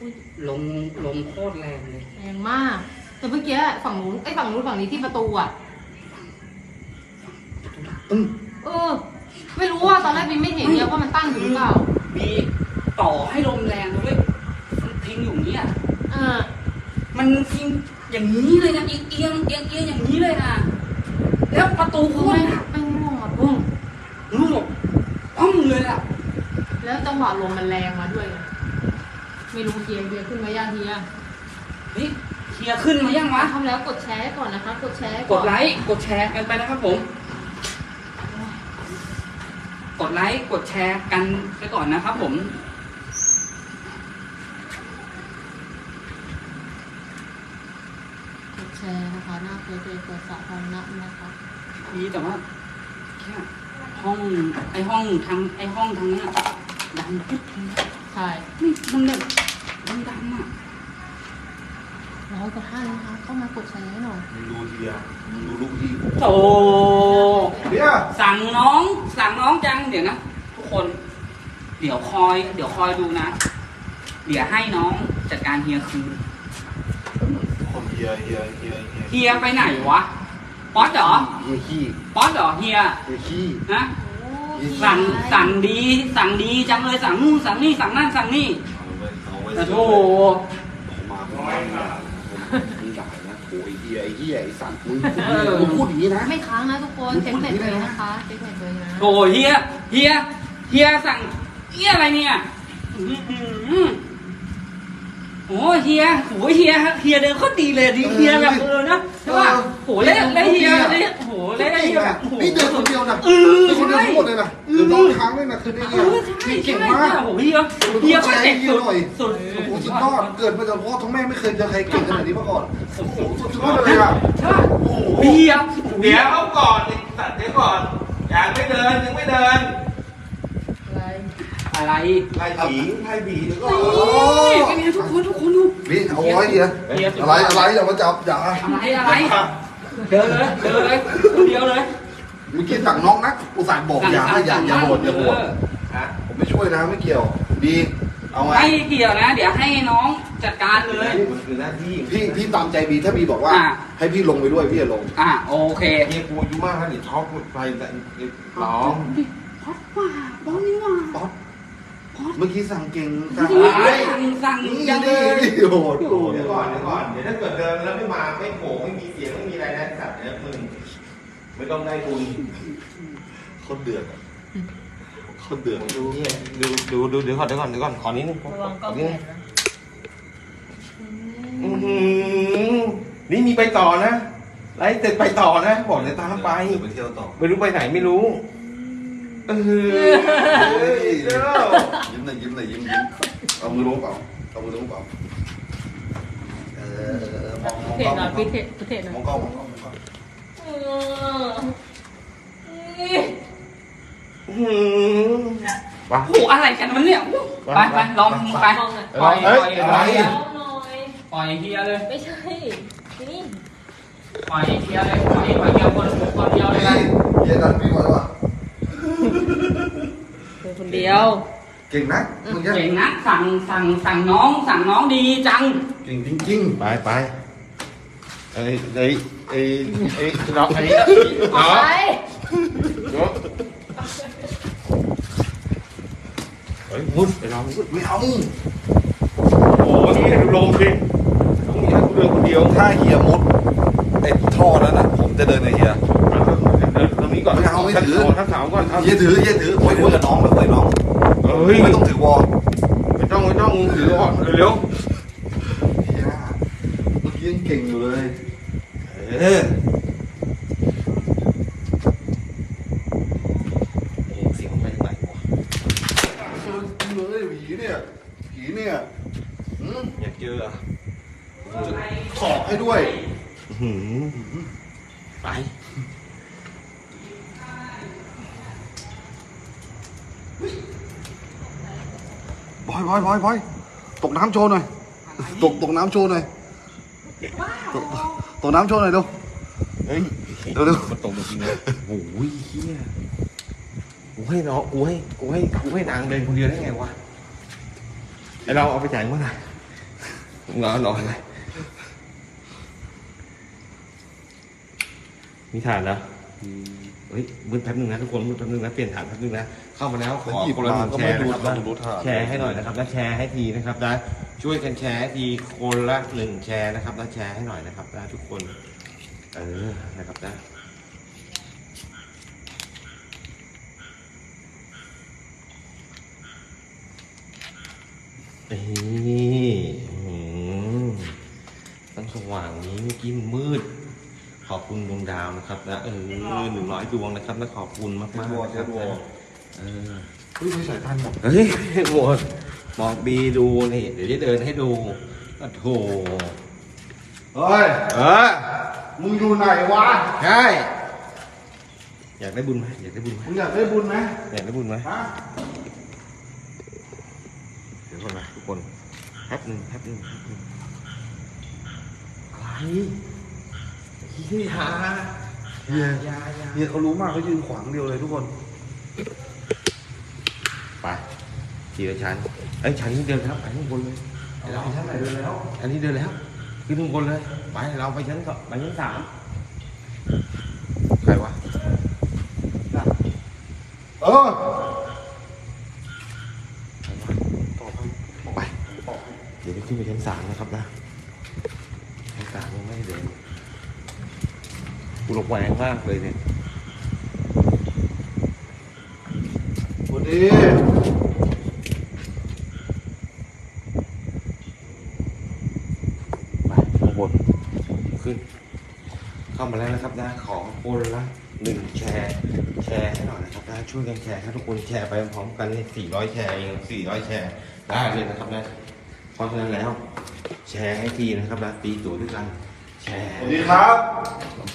อุ๊ยลมลมโคตรแรงเลย แรงมาก แต่เมื่อกี้ฝั่งนู้นไอ้ยฝั่งนู้นฝั่งนี้ที่ประตูอะตึ้ง เออ ไม่รู้ว่าตอนแรกบินไม่เห็นเนี่ยว่ามันตั้งอยู่หรือเปล่า มีต่อให้ลมแรงด้วยมันทิ้งอยู่อย่างนี้อะเออ มันทิ้งอย่างนี้เลยนะเอียงเอียงเอียงเอียงอย่างนี้เลยนะ แล้วประตูโคคือตไม่รหนักไม่ง่วงอะปุ้งลูกอ้อมเลยอะ แล้วจังหวะลมมันแรงมาด้วยไง ไม่รู้เฮียเฮียขึ้นมาย่างเฮียเฮ้ยเคลียร์ขึ้นมายังวะทำแล้วกดแชร์ก่อนนะคะ กดแชร์กดไลค์กดแชร์กันไปนะครับผม กดไลค์กดแชร์กันไปก่อนนะครับ ผมกดแชร์นะคะหน้าเฟซเปิดสาธารณะนะคะดีแต่ว่าแค่ห้องไอห้องทางไอห้องทางเนี้ยดังปุ๊บใช่นี่มันแบบ มันดังอะร้อยกว่าท่านนะคะเข้ามากดแชร์ให้หน่อยมึงดูทีเดียวมึงดูลูกพี่โอ้เนี่ยสั่งน้อง สั่งน้องจังเดี๋ยวนะทุกคน เดี๋ยวคอย เดี๋ยวคอยดูนะ เดี๋ยวให้น้องจัดการเฮียคืนคนเฮียเฮียเฮียเฮียเฮียไปไหนวะป๊อตเหรอเฮียขี้ป๊อตเหรอเฮียเฮียขี้นะโอ้สั่งสั่งดี สั่งดีจังเลยสั่งนู่นสั่งนี่สั่งนั่นสั่งนี่ เอาไว้เอาไว้แต่โธ่มาผมไม่ด่าผมไม่ด่านะโอ้ยเฮียไอ้เฮียไอ้สัตว์มึงมึงพูดอย่างนี้นะ ไม่ค้างนะทุกคนเช็คเน็ตเลยนะคะเช็คเน็ตเลยนะโอ้เฮียเฮียเฮียสั่งเฮียอะไรเนี่ยอื้อหือ โอ้เฮียโอ้เฮียเฮียเดินโคตรดีเลยดีเฮียแบบเออนะใช่ป่ะโหเล่นเล่นเฮียเล่นโหเล่นเฮียแบบโอ้โหนี่เดินคนเดียวนะเออเดินคนเดียวใช่ทั้งหมดเลยนะเดินน้องค้างเลยนะคือได้เอเฮียอใช่เก่งใช่มากโอ้โหเฮียเฮียก็เด็กสุดสุดโอ้โหสุดยอดเกิดมาจากพ่อทั้งแม่ไม่เคยเจอใครเก่งขนาดนี้มาก่อนโอ้โหสุดยอดเลยอะใช่ป่ะโอ้โหเฮียเดี๋ยวเอาก่อนไอ้สัตว์เดี๋ยวก่อนยังไม่เดินยังไม่เดินอะไร อะไรไล่ผีไล่ผีเดี๋ยวก่อนนี่เป็นไงทุกคนทุกคนดูนี่เอาไว้เฮียเฮียสุดอะไรอะไรอย่ามาจับอย่าอะไรอะไรเดินเลยเดินเลยคนเดียวเลยเมื่อกี้สั่งน้องนะอุตส่าห์บอกอย่าให้อย่าอย่าโหดอย่าโหดฮะผมไม่ช่วยนะไม่เกี่ยว ดีเอาไงไม่เกี่ยวนะ เดี๋ยวให้น้องจัดการเลยมันคือหน้าที่พี่พี่ตามใจบีถ้าบีบอกว่าอะให้พี่ลงไปด้วยพี่จะลง อะโอเคเมียกูอายุมากแล้วเดี๋ยวช็อกไปแต่ร้องพอดว่าบอลนี่ว่าป๊อป เมื่อกี้สั่งเก่งสั่งสั่งสั่งนี่ยังเลยโหดโหดเดี๋ยวก่อนเดี๋ยวก่อนเดี๋ยวถ้าเกิดเดินแล้วไม่มาไม่โผล่ไม่มีเสียงไม่มีอะไรนะสัตว์เนี่ยมึงไม่ต้องได้บุญคนเดือดอะคนเดือดดูเนี่ยดูดูดูเดี๋ยวก่อนเดี๋ยวก่อนเดี๋ยวก่อนขอนิดนึงระวังกล้องขนิดแขนึนนะอื้อหือนี่มีไปต่อนะไล่เสร็จไปต่อนะบอกเลยตามไป เดี๋ยวไปเที่ยวต่อไม่รู้ไปไหนไม่รู้ เออเฮ้ยยิ้มหน่อยยิ้มหน่อยยิ้มยิ้มเอามือลงเปล่าเอามือลงเปล่าเออมองมองเทกล้องหน่อยพี่เทพี่เทหน่อยมองกล้องมองกล้องมองกล้องเอออื้อหือไปโอ้โหอะไรกันมันเนี่ยไปไปลองไปมองหน่อยปล่อยปล่อยปล่อยเอาหน่อย ปล่อยเฮียเลยไม่ใช่ นี่ปล่อยเฮียเลยปล่อยปล่อยเดียวคนคนเดียวเลยนี่นะเย็นดันพี่ก่อนวะ คนเดียว เก่งนะมึงเก่งนะสั่งสั่งสั่งน้องสั่งน้องดีจัง เก่งจริงไปไปไอ้ไอ้ไอ้ไอ้น้องไอ้ออกไปน้องเฮ้ยมุดไปลองมุดๆไม่เอาโอ้ยนี่ดูลมดิต้องมีให้กูเดินคนเดียวถ้าเฮียมุดไอ้ท่อนั้นอะ ผมจะเดินกับเฮียเดินตรงนี้ ก่อนไม่เอาไม่ถือท่านสาวก่อนเอาเฮียถือเฮียถือโอ้ยคุยกับน้องไปคุยกับน้องเฮ้ยไม่ต้องถือวอลไม่ต้องไม่ต้องถือก่อนเร็วเฮียเมื่อกี้ยังเก่งอยู่เลยๆเออโอ้เสียงมันไปทางไหนวะ เลยผีเนี่ยผีเนี่ยหืม อยากเจออะ ถอกให้ด้วย หืมไป บอยบอยบอยบอยตกน้ำโชว์หน่อยตกตกน้ำโชว์หน่อยตกตกน้ำโชว์หน่อยเร็วเฮ้ย เร็วมันตรงจริงๆเลยโอ้ยเฮียกูให้น้องกูให้กูให้กูให้นางเดินคนเดียวได้ไงวะไอเราเอาไปจ่ายเมื่อไหร่นอนนอนเลยมีฐานนะเฮ้ยมืดแป๊บนึงนะทุกคนมืดแป๊บนึงนะเปลี่ยนฐานแป๊บนึงนะเข้ามาแล้วขอหยิบคนละหมานึ่งก็แชไม่ร์ดูนะครับทางดูทางแชร์ให้หน่อยนะครับแล้วแชร์ให้ทีนะครับนะช่วยกันแชร์ให้ทีคนละหนึ่งแชร์นะครับแล้วแชร์ให้หน่อยนะครับนะทุกคนเออนะครับนะนี่อื้อหือตั้งสว่างนี้เมื่อกี้มันมืด ขอบคุณดวงดาวนะครับนะเออหนึ่งร้อยดวงนะครับและขอบคุณมากมากๆนะครับนะเออเฮ้ยไม่ใส่ทันหรอกเฮ้ยหมดบอกบีดูนี่เดี๋ยวจะเดินให้ดูโอ้โถเฮ้ยเออมึงอยู่ไหนวะใช่อยากได้บุญไหมอยากได้บุญไหมมึงอยากได้บุญไหมอยากได้บุญไหมฮะเดี๋ยวก่อนนะทุกคนแป๊บหนึ่งแป๊บหนึ่งแป๊บหนึ่งอะไร เฮียเฮียยายาเฮียเขารู้มากเขายืนขวางเดียวเลยทุกคน ไปทีละชั้นไอ้ยชั้นนี้เดินแล้วไปข้างบนเลยเราชั้นไหนเดินแล้ว อันนี้เดินแล้วขึ้นข้างบนเลยไปเราไปชั้นสองไปชั้นสามใครวะเออใครวะต่อไปไปเดี๋ยวจะขึ้นไปชั้นสามนะครับนะชั้นสามยังไม่ได้เดิน กูระแวงมากเลยเนี่ยสวัสดีไปข้างบนขึ้น เข้ามาแล้วนะครับนะขอคนละหนึ่งแชร์ แชร์ให้หน่อยนะครับนะช่วยกันแชร์ให้ทุกคนแชร์ไปพร้อมกันนี่สี่ร้อยแชร์เองสี่ร้อยแชร์ได้เลยนะครับนะเพราะฉะนั้นแล้ว แชร์ให้ทีนะครับนะตีตัวด้วยกันแชร์ สวัสดีครับ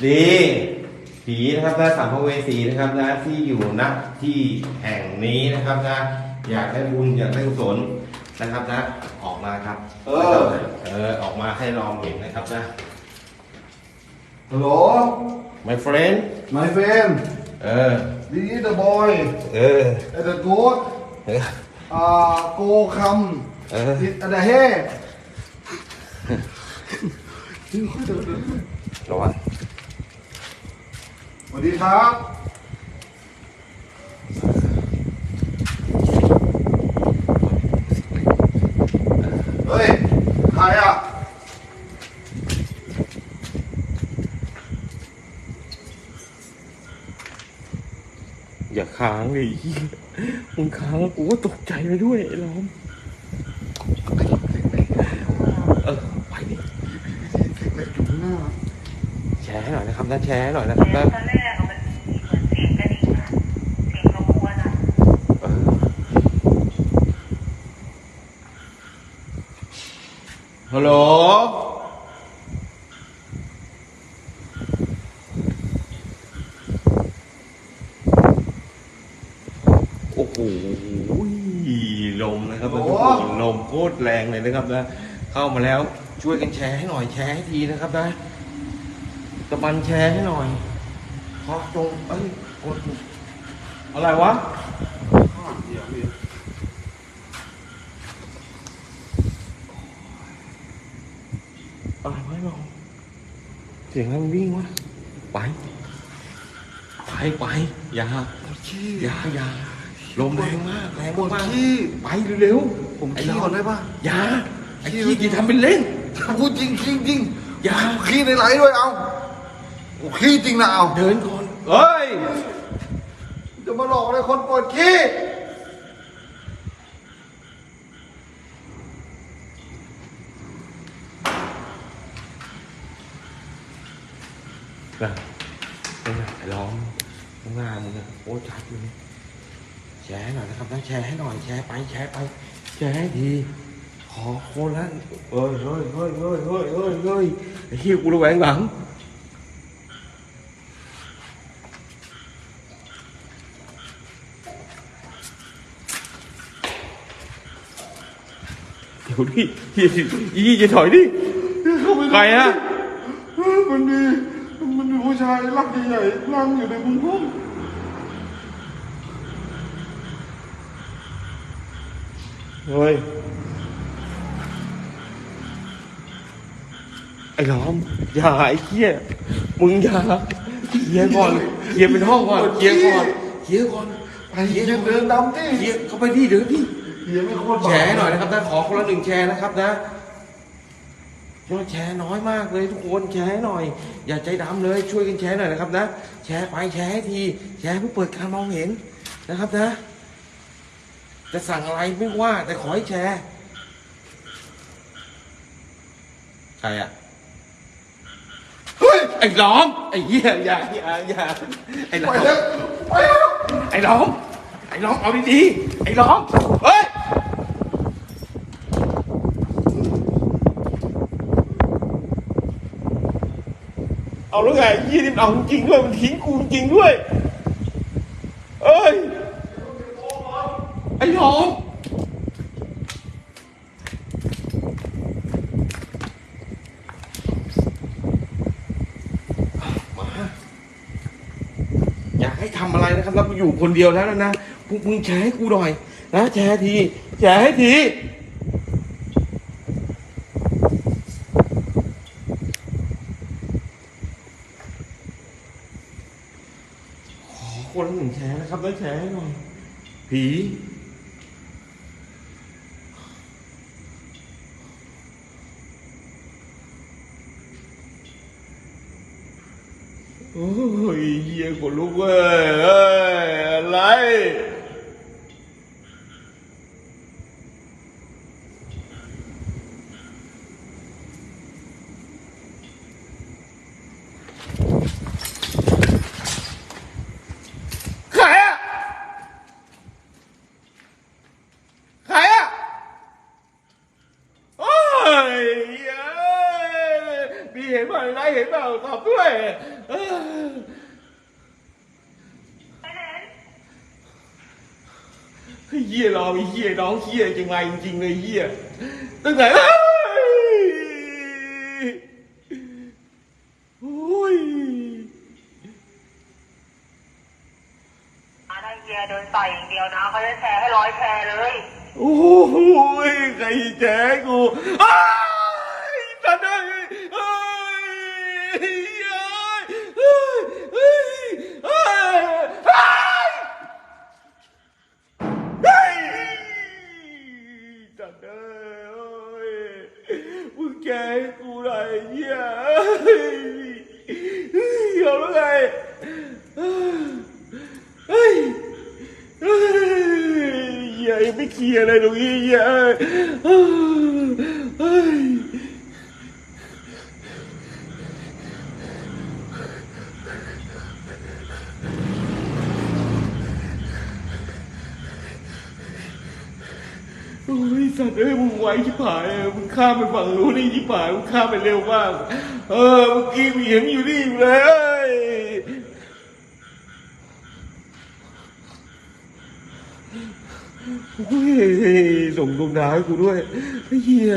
ดีผีนะครับนะสัมภเวสีนะครับนะที่อยู่ณที่แห่งนี้นะครับนะ อยากได้บุญอยากได้กุศลนะครับนะ ออกมาครับ เออ เออออกมาให้ลองเห็นนะครับนะ ฮัลโหล my friend my friend เออ this is the boy เออ at the goat เอออ่า go come เออ it at the head ระวังสวัสดีครับเฮ้ยใครอะอย่าค้างเลยมึงค้างกูก็ตกใจไปด้วยไอ้ล้อมเออไปดิ เล็กอยู่ข้างหน้า แชร์ให้ห น่อยนะครับนะแชร์ให้หน่อยนะครับนะตอนแรกอะมันมีเหมือนเสียงกระดิ่งอะเสียงรบกวนอะเออฮัลโหลโอ้โหลมนะครับทุกคนลมโคตรแรงเลยนะครับนะเข้ามาแล้วช่วยกันแชร์ให้หน่อยแชร์ให้ทีนะครับนะ ตะบันแชร์ให้หน่อยขอจงเอ้ยกดอะไรวะอะไรวะเราเสียงอะไรมันวิ่งวะไป ไปไปอย่าขี้อย่าอย่าลมแรงมากแรงปวดมากขี้ไปเร็วผมไอ้ขี้เราก่อนได้ปะอย่าไอ้ขี้กี่ทำเป็นเล่นพูดจริงจริงจริงอย่าขี้ในไหลด้วยเอาโอ้ ขี้จริงนะเอาเดินก่อนเฮ้ยจะมาหลอกอะไรคนปวดขี้นะเป็นไงไอ้ล้อมข้างหน้ามึงอะโอ้ชัดเลยแชร์ให้หน่อยนะครับนะแชร์ให้หน่อยแชร์ไปแชร์ไปแชร์ให้ทีขอคนละเฮ้ยเฮ้ยเฮ้ยเฮ้ยเฮ้ยเฮ้ยเฮ้ยไอ้ขี้ยกูระแวงหลัง ดี๋ยวดิยี่ยี่จะถอยดิเขาไปใครอะมันมีมันมีผู้ชายร่างใหญ่ๆนั่งอยู่ในมุมห้องเฮ้ยไอ้ล้อมอย่าไอ้เหี้ยมึงอย่าเคลียก่อนเคลียเป็นห้องก่อนเคลียก่อนเคลียก่อนไปเฮียเดินดำดิเคลียเข้าไปดิเดี๋ยวดิ เฮียไม่โคตรแชร์ให้หน่อยนะครับนะขอคนละหนึ่งแชร์นะครับนะยอดแชร์น้อยมากเลยทุกคนแชร์ให้หน่อย อย่าใจดำเลยช่วยกันแชร์หน่อยนะครับนะ แชร์ไปแชร์ให้ที แชร์เพื่อเปิดการมองเห็นนะครับนะ จะสั่งอะไรไม่ว่าแต่ขอให้แชร์ใครอะเฮ้ยไอ้ล้อมไอ้เหี้ยอย่าอย่าอย่าไอ้ล้อไปมแล้วไปแล้วไอ้ล้อมไอ้ล้อมเอาดีๆไอ้ล้อมเฮ้ย เอาแล้วไงยี่นี่มันเอาจริงด้วยมันทิ้งกูจริงด้วย เอ้ยไอ้ล้อมมาอยากให้ทำอะไรนะครับแล้วกูอยู่คนเดียวแล้วนะพึงแชร์ให้กูหน่อยนะแชร์ทีแชร์ให้ที ขอคนละหนึ่งแชร์นะครับแล้วแชร์ให้หน่อย ผีโอ้ยเหี้ยขนลุกเว้ยเอ้ยอะไร ใครอะใครอะโอ้ยเย้มีเห็นเปล่าไรเห็นเปล่าตอบด้วยเออ เฮียรอมีเฮียน้องเฮียจริงไรจริงๆเลยเฮียตั้งแต่เอ้ยโอ้ยถ้าเฮียโดนต่อยอย่างเดียวนะเขาจะแชร์ให้ร้อยแชร์เลยโอ้ยใครแจ้งกูอ้ายสัตว์เอ้ยเอ้ยเอ้ยเอ้ยเอ้ยเอ้ยเอ้ยสัตว์เอ้ยมึงแจ้งกูอะไรเนี่ยเฮ้ยเฮ้ยเอาแล้วไงเฮ้ย เฮ้ยเหี้ยยังไม่เคลียร์เลยตรงนี้เหี้ยเอ้ยเฮ้ยโอ้ยสัตว์เอ้ยมึงไว ชิบหายมึงข้ามไปฝั่งนู้นนี่ชิบหายมึงข้ามไปเร็วมากเออเมื่อกี้มีเห็นอยู่นี่อยู่เลยเอ้ยเฮ้ยส่งดวงดาวให้กูด้วยไอ้เหี้ย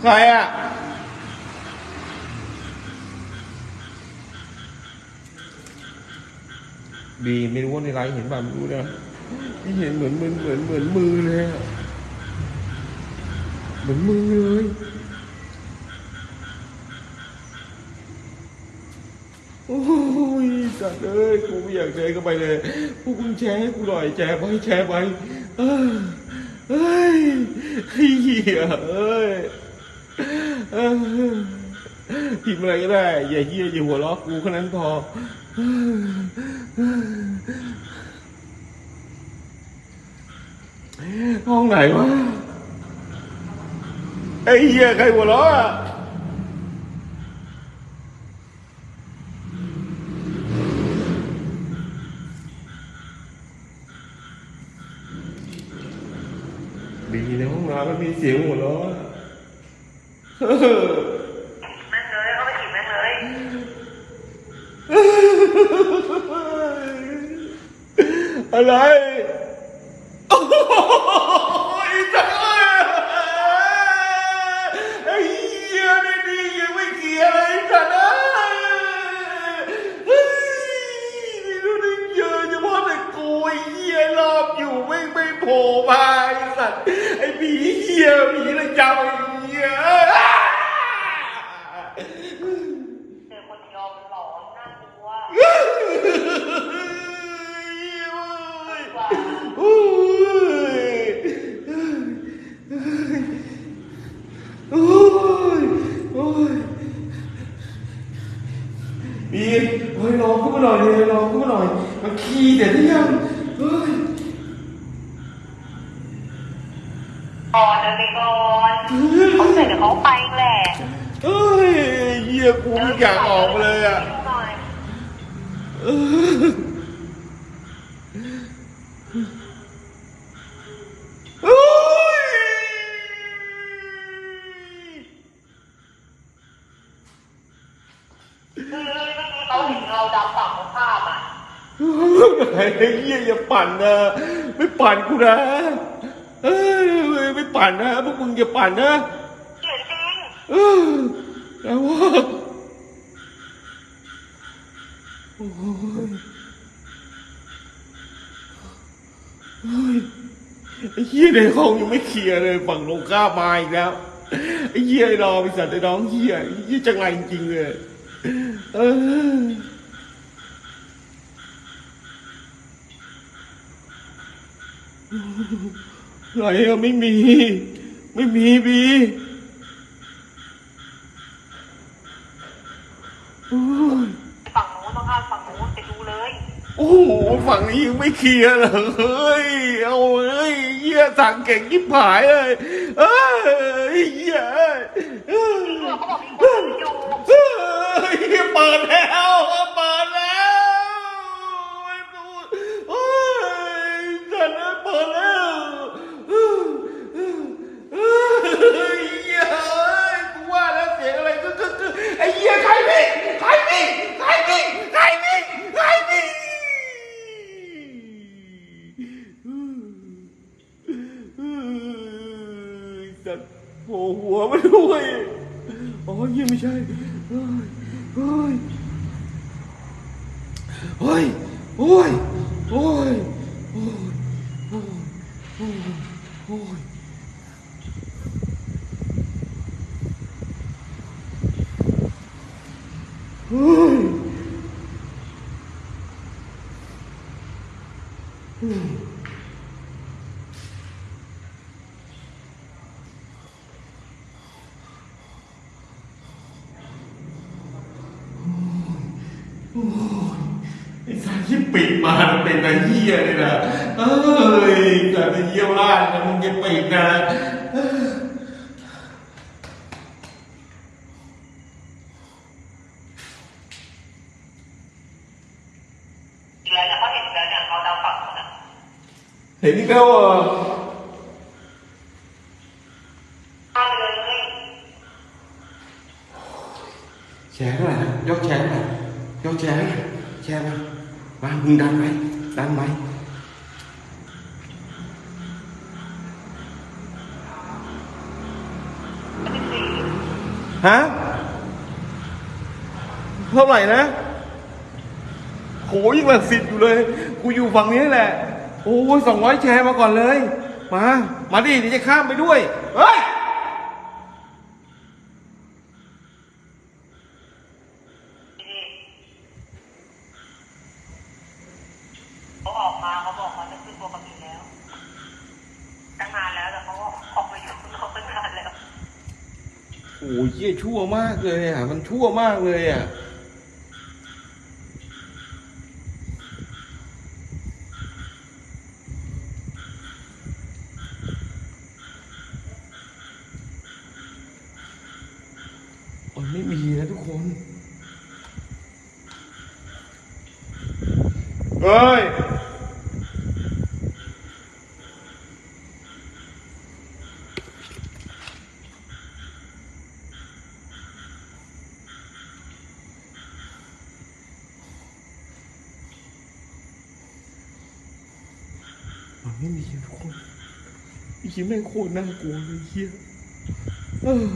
ใครอะบีไม่รู้ว่าในไลน์เห็นป่ะไม่รู้นะที่เห็นเหมือนเหมือนเหมือนเหมือนมือเลยอะ เหมือนมือเลยโอ้ยสัตว์เอ้ยกูไม่อยากแชร์เข้าไปเลยพวกมึงแชร์ให้กูหน่อยแชร์ไปแชร์ไปเอ้ยเอ้ยเหี้ยเอ้ยเอ้ยพิมพ์อะไรก็ได้ อย่าเหี้ยอย่าหัวเราะกูแค่นั้นพอห้องไหนวะ ไอ้เหี้ยใครหัวเราะอะดีในห้องน้ำมันมีเสียงหัวเราะแม่งเลยเขาไปถีบแม่งเลย อะไร โผล่มาไอ้สัตว์ไอ้ผีเหี้ยผีระยำไอ้เหี้ยเจอคนเดียวมันหลอนน่ากลัวกว่าอ้ยอ้ยอ้ยบีมเฮ้ยลองขึ้นมาหน่อยเลยลองขึ้นมาหน่อยมันขี้แต่เที่ยังเฮ้ย ก่อนเดินไปก่อนเขาเสร็จเดี๋ยวเขาไปแหละเฮ้ยเหี้ยกูไม่อยากออกมาเลยอะหน่อยเออโอ้ยคือเมื่อกี้เขาเห็นเราดำฝั่งตรงข้ามอะไอ้เหี้ยอย่าปั่นนะไม่ปั่นกูนะเอ้ยไม่ ปั่นนะพวกมึงอย่าปั่นนะเห็นจริงเออแล้วว่าโอ้ยเฮ้ยไอ้เหี้ยในห้องยังไม่เคลียร์เลยฝั่งลงข้ามาอีกแล้วไอ้เหี้ยไอ้รอไอ้สัตว์ไอ้น้องเหี้ยไอ้เหี้ยจังไรจริงๆเลยเออ ไหนอะไม่มี ไม่มีบีโอ้ยฝั่งนู้นต้องข้ามฝั่งนู้นไปดูเลย โอ้โหฝั่งนี้ยังไม่เคลียร์เลยเฮ้ยเอาเอ้ยเหี้ยสั่งเก่งยิบหายเลยเอ้ยเหี้ยเอ้ยเอ้ยเพื่อนเขาบอกมีคนอยู่เอ้ยเหี้ยเปิดแล้วเปิดแล้วไม่ดูโอ้ยสัตว์เอ้ยเปิดแล้วเอ้ยเอ้ยเหี้ยเอ้ยกูว่าแล้วเสียงอะไรก็ก็ก็ไอ้เหี้ยใครมีใครมีใคร มีใครมีใครมีจัดโผล่หัวมาด้วย อ๋อเยี่ยไม่ใช่ เฮ้ย เฮ้ย เฮ้ย โอ้ย โอ้ย โอ้ย โอ้ย โอ้ย เฮ้ย ไอ้สารที่ปิดมามัน เป็นไอ้เหี้ยเลยนะเอ้ยแต่ไอ้เหี้ยล่าดนะมึงจะปิดนะเอ้ยแล้วแล้วเขาเห็นแล้วเนี่ยเขาดำฝั่งนู้นอะเห็นนี่แล้วเหรอข้ามไปเลยแชร์เท่าไหร่นะยกแชร์เท่าไหร่ยกแชร์ให้หน่อยแชร์มามามึงดันไหม ดันไหมฮะเท่าไหร่นะโหยิ่งหลักสิบอยู่เลย กูอยู่ฝั่งนี้แหละ โอ้ยสองร้อยแชร์มาก่อนเลย มา มาดิเดี๋ยวจะข้ามไปด้วย เฮ้ย เขาออก มาเขาบอกเขาจะขึ้นตัวกับอีแล้ว ตั้งนานแล้วแต่เขาก็ออกมาอยู่ข้างนอกตั้งนานแล้วโอ้ยเยี่ยชั่วมากเลยอะ มันชั่วมากเลยอะ มันไม่มีนะทุกคน เฮ้ย มัน ไม่มีทุกคนไอ้เหี้ยแม่งโคตรน่ากลัวเลยเฮียเออ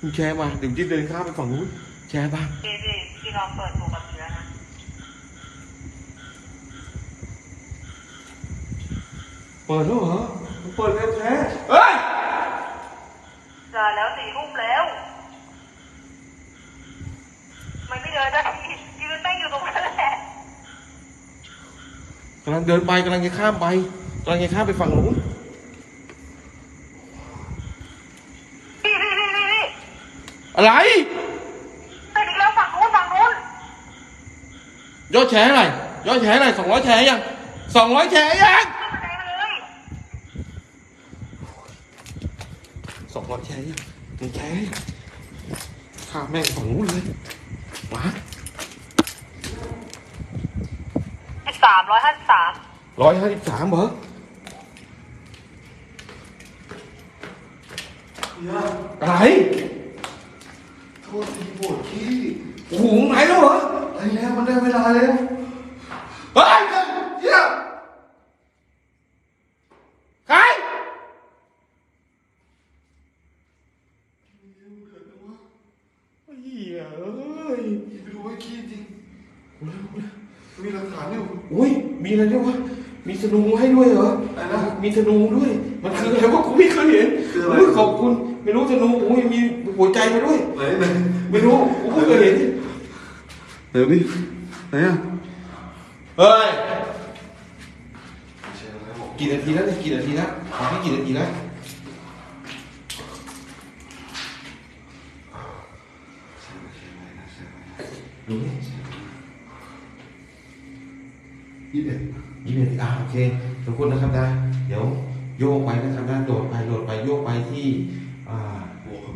มึงแชร์มาเดี๋ยวจะเดินข้ามไปฝั่งนู้นแชร์บ้างพี่พี่พี่ลองเปิดตัวกับอีแล้วนะเปิดแล้วเหรอมึงเปิดแล้วแชร์เฮ้ย เจอแล้วสี่ทุ่มแล้วมันไม่เดินได้ยืนแม่งอยู่ตรงนั้นแหละ กำลัง เดินไปกำลังจะข้ามไปกำลังจะข้ามไปฝั่งนู้นพี่พี่พี่พี่พี่อะไรไปอีกแล้วฝั่งนู้นฝั่งนู้นยอดแชร์อะไรยอดแชร์อะไรสองร้อยแชร์ยังสองร้อยแชร์ยังขึ้นบันไดมาเลยสองร้อยแชร์ยังมึงแชร์ยังข้าแม่งฝั่งนู้นเลยมา สิบสามร้อยห้าสิบสามร้อยห้าสิบสามเหรอเฮียอะไรโทษทีปวดขี้โอ้โหมึงไหนแล้วเหรอไอ้แล้วมันได้เวลาแล้วเฮ้ยเฮียใคร เฮียเอ้ย ไปดูไอ้ขี้จริงมีหลักฐานอยู่ อุ้ย มี อะไรด้วยวะมีธนูให้ด้วยเหรออะไรนะ มีธนูด้วย มันคืออะไรวะกูไม่เคยเห็นคืออะไรอุ้ยขอบคุณ ไม่รู้ธนูอุ้ยมีหัวใจมาด้วย ไหนไหนไม่รู้กูเพิ่งเคยเห็น เดี๋ยวดิไหนอะเฮ้ย กี่นาทีแล้วเนี่ยกี่นาทีแล้วขอให้กี่นาทีแล้วดูนี่ ยี่สิบเอ็ดยี่สิบเอ็ดอ่าโอเคทุกคนนะครับนะ เดี๋ยวโยกไปนะครับนะโดดไปโดดไปโยกไปที่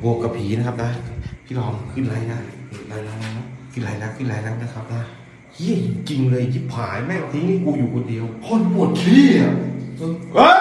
บวกกับผีนะครับนะ พี่ลองขึ้นไรนะไรแล้วนะขึ้นไรแล้วขึ้นไรแล้วนะครับนะเฮี้ยจริงเลยจิบหายแม่งทิ้งกูอยู่คนเดียว คนปวดขี้อะเฮ้ย